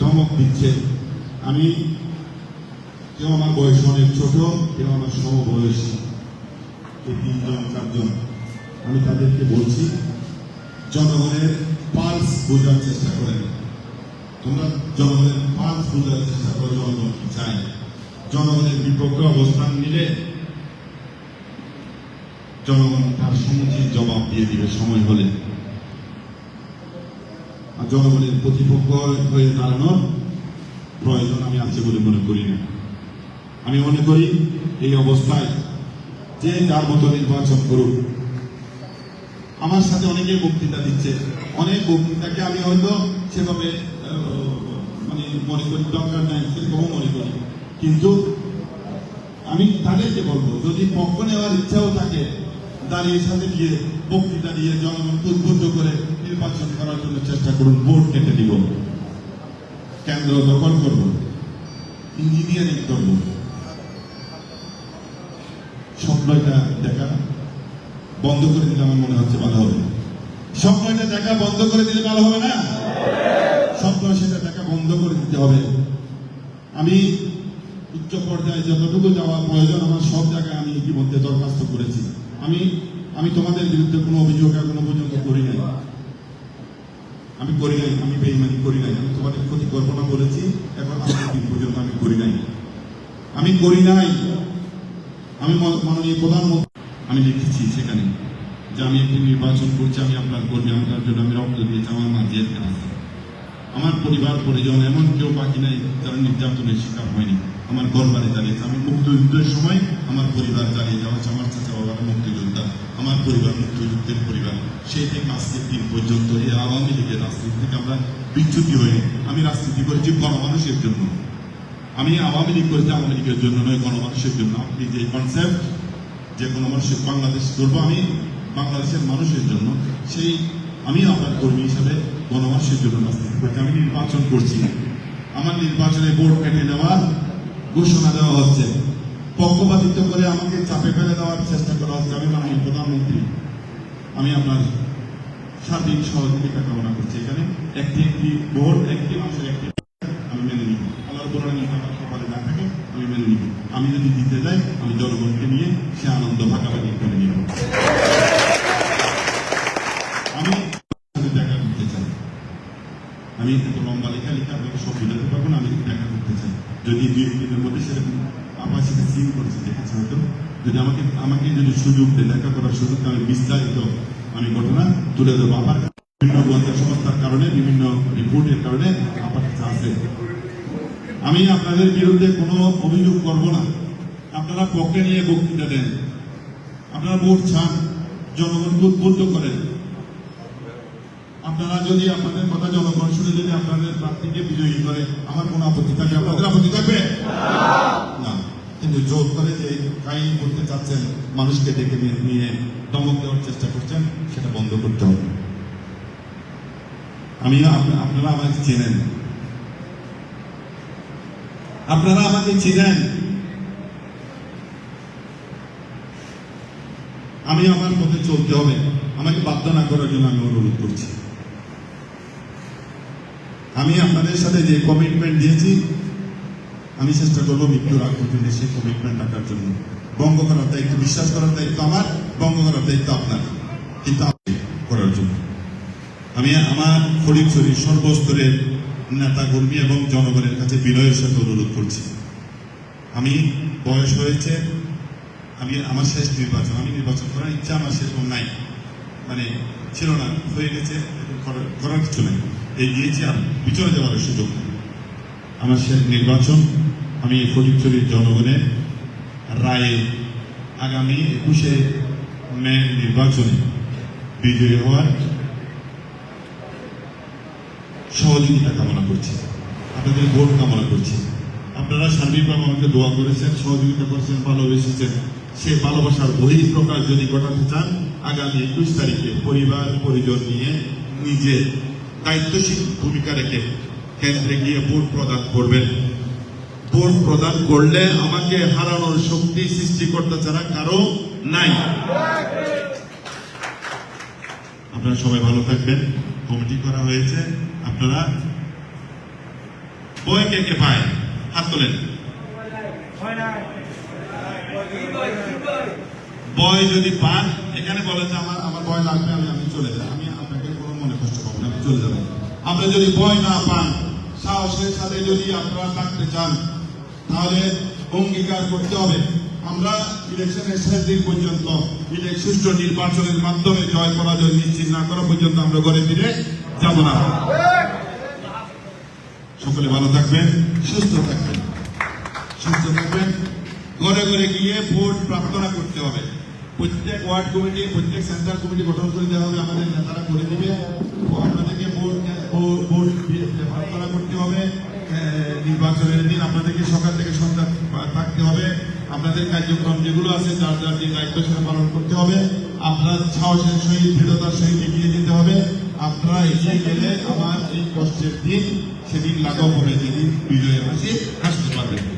ধমক দিচ্ছে। আমি কেউ আমার বয়স অনেক ছোট, কেউ আমার সমবয়সী এই তিনজন, চারজন। আমি তাদেরকে বলছি, জনগণের পালস বোঝার চেষ্টা করেন। তোমরা জনগণের পালস বোঝার চেষ্টা করো, জনগণ কি চায়। জনগণের বিপক্ষে অবস্থান নিলে জনগণ তার সমুচিত জবাব দিয়ে দিবে সময় হলে। জনগণের প্রতিপক্ষ হয়ে দাঁড়ানোর প্রয়োজন আমি আছে বলে মনে করি না। আমি মনে করি এই অবস্থায় যে যার মতো নির্বাচন করুক। আমার সাথে অনেকেই বক্তৃতা দিচ্ছে। অনেক বক্তৃতাকে আমি হয়তো সেভাবে মানে মনে করি, দরকার নাই, সেরকমও মনে করি। কিন্তু আমি তাদেরকে বলব, যদি পক্ষ নেওয়ার ইচ্ছাও থাকে, দাঁড়িয়ে সাথে গিয়ে বক্তৃতা দিয়ে জনগণকে উদ্বুদ্ধ করে নির্বাচন করার জন্য চেষ্টা করুন, ভোট কেটে দিব। কেন্দ্র দখল করব ইঞ্জিনিয়ারিং করব। স্বপ্নটা দেখা, বন্ধ করে দিলে আমার মনে হচ্ছে ভালো হবে। স্বপ্নটা দেখা, বন্ধ করে দিলে ভালো হবে না? স্বপ্ন সেটা দেখা, বন্ধ করে দিতে হবে। আমি উচ্চ পর্যায়ে যতটুকু যাওয়া প্রয়োজন, আমার সব জায়গায় আমি ইতিমধ্যে দরখাস্ত করেছি। আমি আমি তোমাদের বিরুদ্ধে কোনো অভিযোগ এখনও পর্যন্ত করি নাই। আমি করি নাই, আমি বেইমানি করি নাই। আমি তোমাদের ক্ষতি করব না বলেছি এখন আমার দিন পর্যন্ত আমি করি নাই। আমি করি নাই। আমি মাননীয় প্রধানমন্ত্রী আমি লিখেছি সেখানে যে আমি একটি নির্বাচন করছি, আমি আপনার কর্মী আপনার জন্য আমি রক্ত দিয়েছি, আমার মা জেল আছে আমার পরিবার, পরিজন, এমন কেউ বাকি নাই, যারা নির্যাতনের শিকার হয়নি। আমার ঘর বাড়ি দাঁড়িয়েছে আমি মুক্তিযুদ্ধের সময় আমার পরিবার দাঁড়িয়ে যাওয়া হচ্ছে আমার চাচা বাবার মুক্তিযোদ্ধা, আমার পরিবার মুক্তিযুদ্ধের পরিবার। সেই থেকে আজকের দিন পর্যন্ত এই আওয়ামী লীগের রাজনীতি থেকে আমরা বিচ্যুতি হয়নি আমি রাজনীতি করেছি গণমানুষের জন্য। আমি আওয়ামী লীগ করেছি আওয়ামী লীগের জন্য নয়, গণমানুষের জন্য। আপনি যে কনসেপ্ট যে গণমানুষের বাংলাদেশ করব আমি, বাংলাদেশের মানুষের জন্য। সেই আমি আপনার কর্মী হিসাবে গণমানুষের জন্য রাজনীতি করছি। আমি নির্বাচন করছি। আমার নির্বাচনে ভোট কেটে নেওয়ার ঘোষণা দেওয়া হচ্ছে। পক্ষপাতিত্ব করে আমাকে চাপে ফেলে দেওয়ার চেষ্টা করা হচ্ছে। আমি মাননীয় প্রধানমন্ত্রী। আমি আপনার সার্বিক সহযোগিতা কামনা করছি। এখানে একটি একটি ভোট, একটি মানুষের একটি আমি মেনে নিব। আল্লাহর নিয়ে আমার কপালে না থাকে, আমি মেনে নিব। আমি যদি জিতে যাই, আমি জনগণকে নিয়ে সে আনন্দ ভাগাভাগি করে নিব আমি দেখা করতে চাই। আমি এত লম্বা লেখা লিখে আপনাকে সব বোঝাতে পারব না, আমি দেখা করতে চাই। যদি দুই দিনের মধ্যে সেরকম আমার সাথে সিন করেছে, দেখেছে হয়তো। যদি আমাকে আমাকে যদি সুযোগ দেয়, দেখা করার সুযোগ আমি বিস্তারিত আমি ঘটনা তুলে দেবো আমার বিভিন্ন গোয়েন্দা সংস্থার কারণে, বিভিন্ন রিপোর্টের কারণে আমার কাছে আছে আমি আপনাদের বিরুদ্ধে কোনো অভিযোগ করব না। আপনারা পক্ষে নিয়ে বক্তৃতা দেন। আপনারা ভোট চান, জনগণকে উদ্বুদ্ধ করেন। আপনারা যদি আপনাদের কথা জনগণ শুনে যদি আপনাদের প্রার্থীকে বিজয়ী করে, আমার কোনো আপত্তি থাকবে? আপনাদের আপত্তি থাকবে? না। কিন্তু জোর করে যে কাহিনী বলতে চাচ্ছেন, মানুষকে ডেকে নিয়ে দমক দেওয়ার চেষ্টা করছেন, সেটা বন্ধ করতে হবে। আমি আপনারা আমাকে চেনেন। আপনারা আমাকে চিনেন। আমি আমার পথে চলতে হবে। আমাকে বাধ্য না করার জন্য আমি অনুরোধ করছি। আমি আপনাদের সাথে যে কমিটমেন্ট দিয়েছি, আমি চেষ্টা করব মৃত্যুর আগ পর্যন্ত সেই কমিটমেন্ট রাখার জন্য। বঙ্গ করার দায়িত্ব বিশ্বাস করার দায়িত্ব আমার বঙ্গ করার দায়িত্ব আপনার। কিন্তু করার জন্য। আমি আমার ফরিদশরীর সর্বস্তরের নেতা, কর্মী এবং জনগণের কাছে বিনয়ের সাথে অনুরোধ করছি। আমি বয়স হয়েছে, আমি আমার শেষ নির্বাচন, আমি নির্বাচন করার ইচ্ছা আমার সেরকম নাই। মানে ছিল না, হয়ে গেছে করার কিছু নাই। এই গিয়েছি আর পিছনে যাওয়ার সুযোগ আমার শেষ নির্বাচন, আমি এই ফটিকছড়ির জনগণের রায়ে আগামী একুশে মে নির্বাচনে বিজয়ী হওয়ার সহযোগিতা কামনা করছি, আপনাদের ভোট কামনা করছি। আপনারা সার্বিকভাবে আমাকে দোয়া করেছেন, সহযোগিতা করেছেন, ভালোবেসেছেন। সে ভালোবাসার বহি প্রকাশ যদি ঘটাতে চান, আগামী একুশ তারিখে পরিবার, পরিজন নিয়ে নিজে দায়িত্বশীল ভূমিকা রেখে কেন্দ্রে গিয়ে ভোট প্রদান করবেন। ভোট প্রদান করলে আমাকে হারানোর শক্তি সৃষ্টিকর্তা ছাড়া কারও নাই। আপনারা সবাই ভালো থাকবেন। কমিটি করা হয়েছে। আপনারা বই কে কে পায়? হাত তোলেন। বয় যদি পান, এখানে বলেন যে আমার আমার বয় লাগবে, আমি আমি চলে যাই। আমি আপনাকে কোনো মনে কষ্ট চলে যাবেন আমরা যদি বয় না পান সাহসের সাথে যদি আপনারা থাকতে চান, তাহলে অঙ্গীকার করতে হবে। আমরা ইলেকশনের শেষ দিন পর্যন্ত সুষ্ঠু নির্বাচনের মাধ্যমে জয় পরাজয় নিশ্চিত না করা পর্যন্ত আমরা ঘরে ফিরে যাব না। সকলে ভালো থাকবেন, সুস্থ থাকবেন। সুস্থ থাকবেন। ঘরে ঘরে গিয়ে ভোট প্রার্থনা করতে হবে। প্রত্যেক ওয়ার্ড কমিটি, প্রত্যেক সেন্টার কমিটি গঠন করে দেওয়া হবে, আমাদের নেতারা করে দেবে। আপনাদেরকে ভোট ভোট করতে হবে। নির্বাচনের দিন আপনাদেরকে সকাল থেকে সন্ধ্যা থাকতে হবে। আপনাদের কার্যক্রম যেগুলো আছে, যার যার যে দায়িত্ব সেটা পালন করতে হবে। আপনার সাহসের সহিত, দৃঢ়তার সহিত এগিয়ে যেতে হবে। আপনারা এগিয়ে গেলে আমার এই কষ্টের দিন সেদিন লাঘব হবে যেদিন বিজয়ের হাসি হাসি